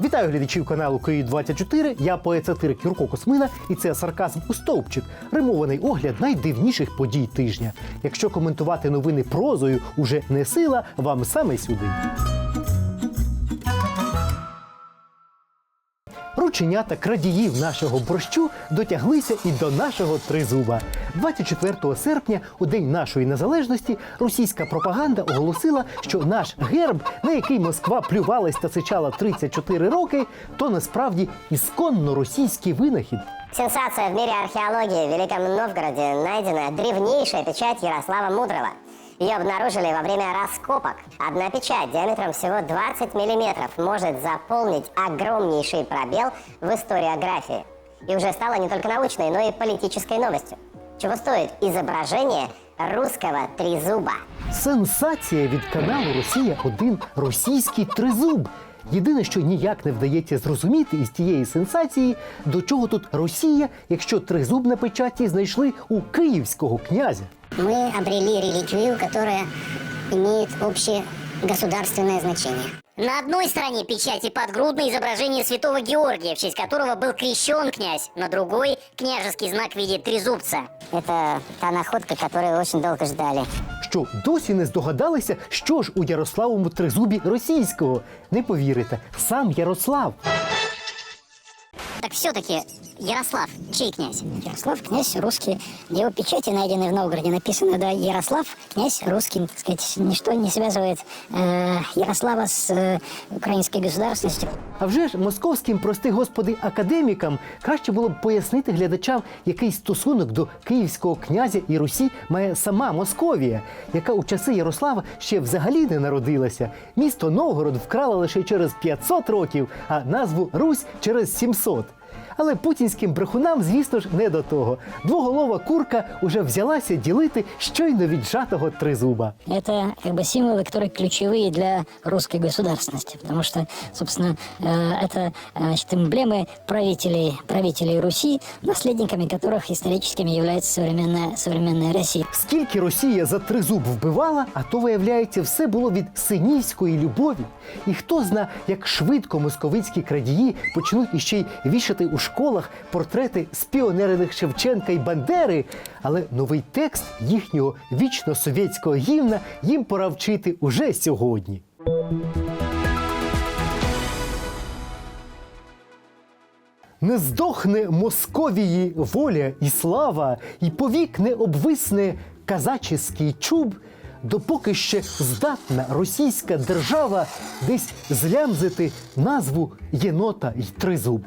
Вітаю глядачів каналу Київ 24 Я поет-сатирик Юрко Космина, і це сарказм у стовпчик. Римований огляд найдивніших подій тижня. Якщо коментувати новини прозою уже не сила, вам саме сюди. Рученята крадіїв нашого борщу дотяглися і до нашого тризуба. 24 серпня, у день нашої незалежності, російська пропаганда оголосила, що наш герб, на який Москва плювалась та сичала 34 роки, то насправді ісконно російський винахід. Сенсация в мире археологии. В Великом Новгороде найдена древнейшая печать Ярослава Мудрого. Ее обнаружили во время раскопок. Одна печать диаметром всего 20 миллиметров может заполнить огромнейший пробел в историографии. И уже стала не только научной, но и политической новостью. Чего стоит изображение русского трезуба. Сенсація від каналу Росія 1 російський тризуб. Єдине, що ніяк не вдається зрозуміти із тієї сенсації, до чого тут Росія, якщо тризуб на печаті знайшли у київського князя. мы обрели реликвию, которая имеет общее государственное значение. На одной стороне печати подгрудное изображение святого Георгия, в честь которого был крещен князь, на другой – княжеский знак в виде трезубца. Это та находка, которую очень долго ждали. Що досі не здогадалися, що ж у Ярославому тризубі російського. Не повірите, сам Ярослав. Так все-таки Ярослав, чей князь? Ярослав, князь русский. Его печати, найденные в Новгороде, написано, да, Ярослав, князь русский. Так сказать, ничто не связывает э, Ярослава с э, украинской государственностью. А вже ж московським, прости господи, академікам краще було б пояснити глядачам, який стосунок до київського князя і Русі має сама Московія, яка у часи Ярослава ще взагалі не народилася. Місто Новгород вкрала лише через 500 років, а назву Русь через 700. Але путінським брехунам, звісно ж, не до того. Двоголова курка уже взялася ділити щойно віджатого тризуба. Это как бы символы, которые ключевые для русской государственности, потому что, собственно, э, это э, значит, эмблемы правителей, правителей Руси, наследниками которых историческими является современная, современная Россия. Скільки Росія за тризуб вбивала, а то, виявляється, все було від синівської любові. І хто зна, як швидко московицькі крадії почнуть іще й вішати у школах портрети спіонерених Шевченка і Бандери. Але новий текст їхнього вічно совєтського гімна їм пора вчити уже сьогодні. Не здохне Московії воля і слава, і повік не обвисне казаческий чуб, допоки ще здатна російська держава десь злямзити назву єнота й тризуб,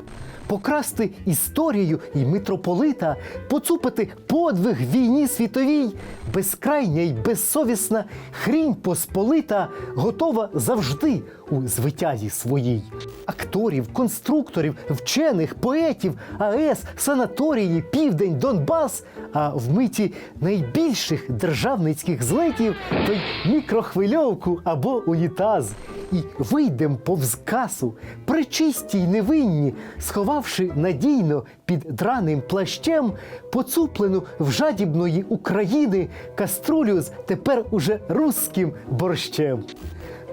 покрасти історію і митрополита, поцупити подвиг війні світовій, безкрайня й безсовісна хрінь посполита готова завжди у звитязі своїй. Акторів, конструкторів, вчених, поетів, АЕС, санаторії, Південь, Донбас. А в миті найбільших державницьких злетів той мікрохвильовку або унітаз. І вийдем повз касу, причисті й невинні, сховавши надійно під драним плащем поцуплену в жадібної України каструлю з тепер уже русським борщем.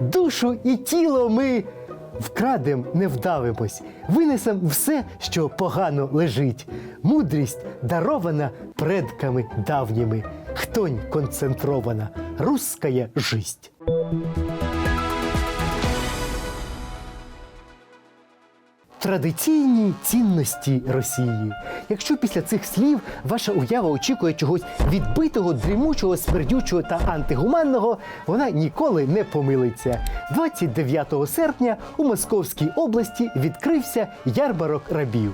Душу і тіло ми вкрадем, не вдавимось, винесем все, що погано лежить. Мудрість дарована предками давніми, хтонь концентрована, русская жисть. Традиційні цінності Росії. Якщо після цих слів ваша уява очікує чогось відбитого, дрімучого, смердючого та антигуманного, вона ніколи не помилиться. 29 серпня у Московській області відкрився ярмарок рабів.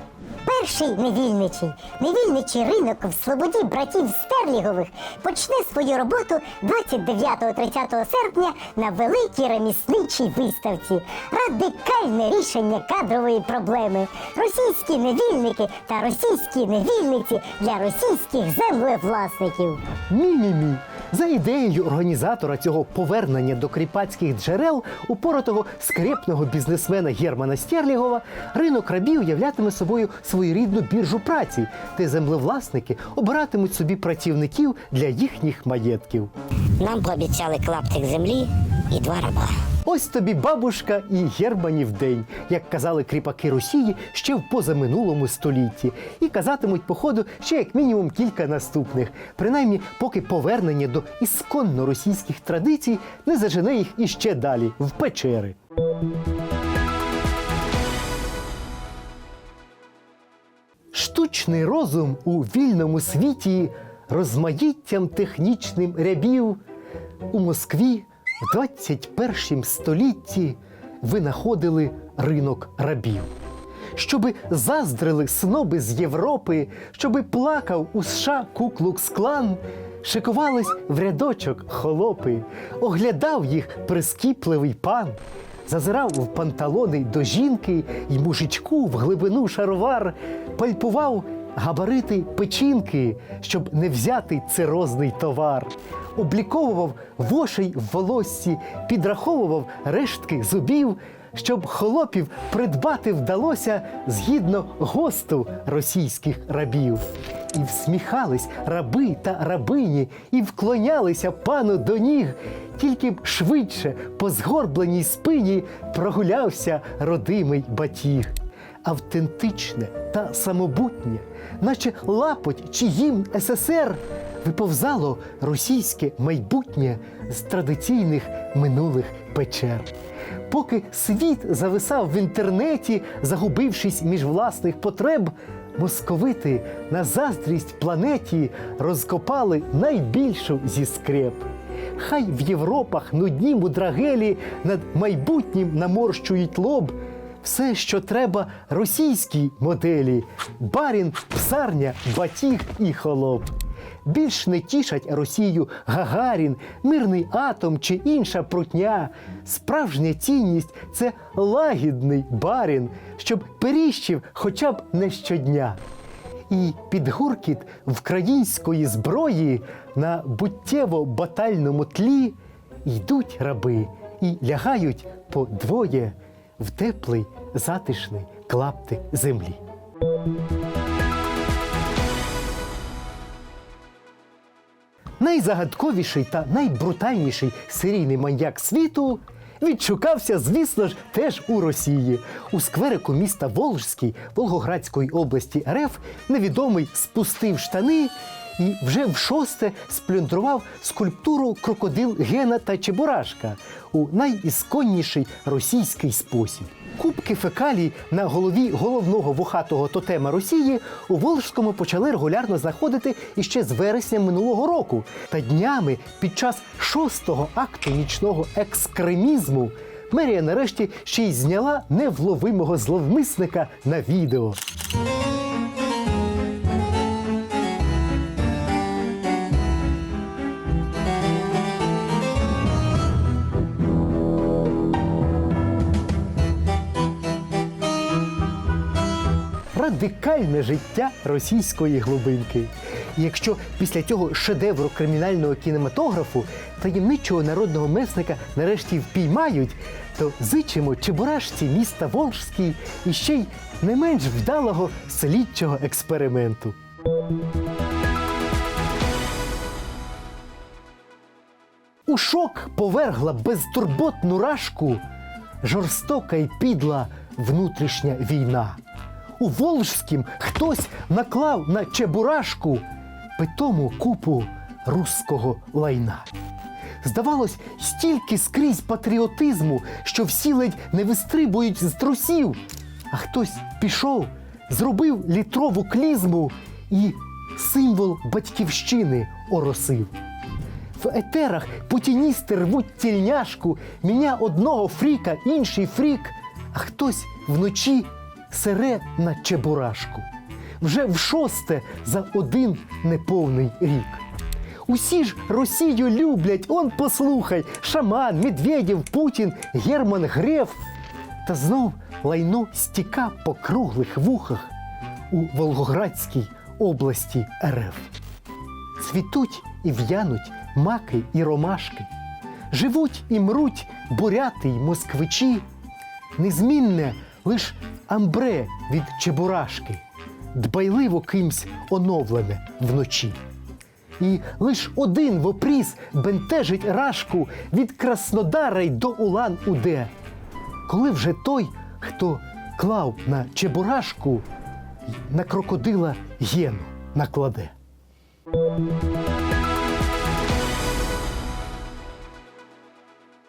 Перший невільничий, невільничий ринок в слободі братів Стерлігових почне свою роботу 29-30 серпня на великій ремісничій виставці. Радикальне рішення кадрової проблеми. Російські невільники та російські невільниці для російських землевласників. Мі-мі-мі. За ідеєю організатора цього повернення до кріпацьких джерел упоротого скрепного бізнесмена Германа Стерлігова, ринок рабів являтиме собою своєрідну біржу праці, де землевласники обиратимуть собі працівників для їхніх маєтків. Нам пообіцяли клаптик землі і два раба. Ось тобі бабушка і Германів день, як казали кріпаки Росії ще в позаминулому столітті, і казатимуть походу ще як мінімум кілька наступних, принаймні поки повернення до ісконно російських традицій не зажене їх іще далі в печери. Штучний розум у вільному світі розмаїттям технічним рябів. У Москві в 21 столітті винаходили ринок рабів. Щоби заздрили сноби з Європи, щоби плакав у США Куклукс-клан, шикувались в рядочок холопи, оглядав їх прискіпливий пан, зазирав в панталони до жінки й мужичку в глибину шаровар, пальпував габарити печінки, щоб не взяти цирозний товар, обліковував вошей в волоссі, підраховував рештки зубів, щоб холопів придбати вдалося згідно госту російських рабів. І всміхались раби та рабині, і вклонялися пану до ніг, тільки б швидше по згорбленій спині прогулявся родимий батіг автентичне та самобутнє, наче лапоть чи гімн СССР, виповзало російське майбутнє з традиційних минулих печер. Поки світ зависав в інтернеті, загубившись між власних потреб, московити на заздрість планеті розкопали найбільшу зі скреп. Хай в Європах нудні мудрагелі над майбутнім наморщують лоб. Все, що треба російській моделі: барін, псарня, батіг і холоп. Більш не тішать Росію Гагарін, мирний атом чи інша прутня. Справжня цінність це лагідний барін, щоб періщив хоча б не щодня. І під гуркіт вкраїнської зброї на буттєво-батальному тлі йдуть раби і лягають по двоє в теплий затишний клаптик землі. Найзагадковіший та найбрутальніший серійний маньяк світу відшукався, звісно ж, теж у Росії. У скверику міста Волжський Волгоградської області РФ невідомий спустив штани і вже в шосте сплюндрував скульптуру крокодил Гена та Чебурашка у найісконніший російський спосіб. Кубки фекалій на голові головного вухатого тотема Росії у Волжському почали регулярно знаходити іще з вересня минулого року. Та днями під час шостого акту нічного екскремізму мерія нарешті ще й зняла невловимого зловмисника на відео. Радикальне життя російської глибинки. І якщо після цього шедевру кримінального кінематографу таємничого народного месника нарешті впіймають, то зичимо Чебурашці міста Волжський і ще й не менш вдалого слідчого експерименту. У шок повергла безтурботну рашку жорстока й підла внутрішня війна. У Волжськім хтось наклав на чебурашку питому купу руського лайна. Здавалось, стільки скрізь патріотизму, що всі ледь не вистрибують з трусів. А хтось пішов, зробив літрову клізму і символ батьківщини оросив. В етерах путіністи рвуть тільняшку, міня одного фріка, інший фрік, а хтось вночі сере на чебурашку. Вже в шосте за один неповний рік. Усі ж Росію люблять, он послухай, Шаман, Медведєв, Путін, Герман Греф. Та знов лайно стіка по круглих вухах у Волгоградській області РФ. Цвітуть і в'януть маки і ромашки. Живуть і мруть буряти й москвичі. Незмінне лиш амбре від чебурашки, дбайливо кимсь оновлене вночі. І лиш один вопріс бентежить рашку від Краснодара й до Улан Уде. Коли вже той, хто клав на чебурашку, на крокодила гену накладе.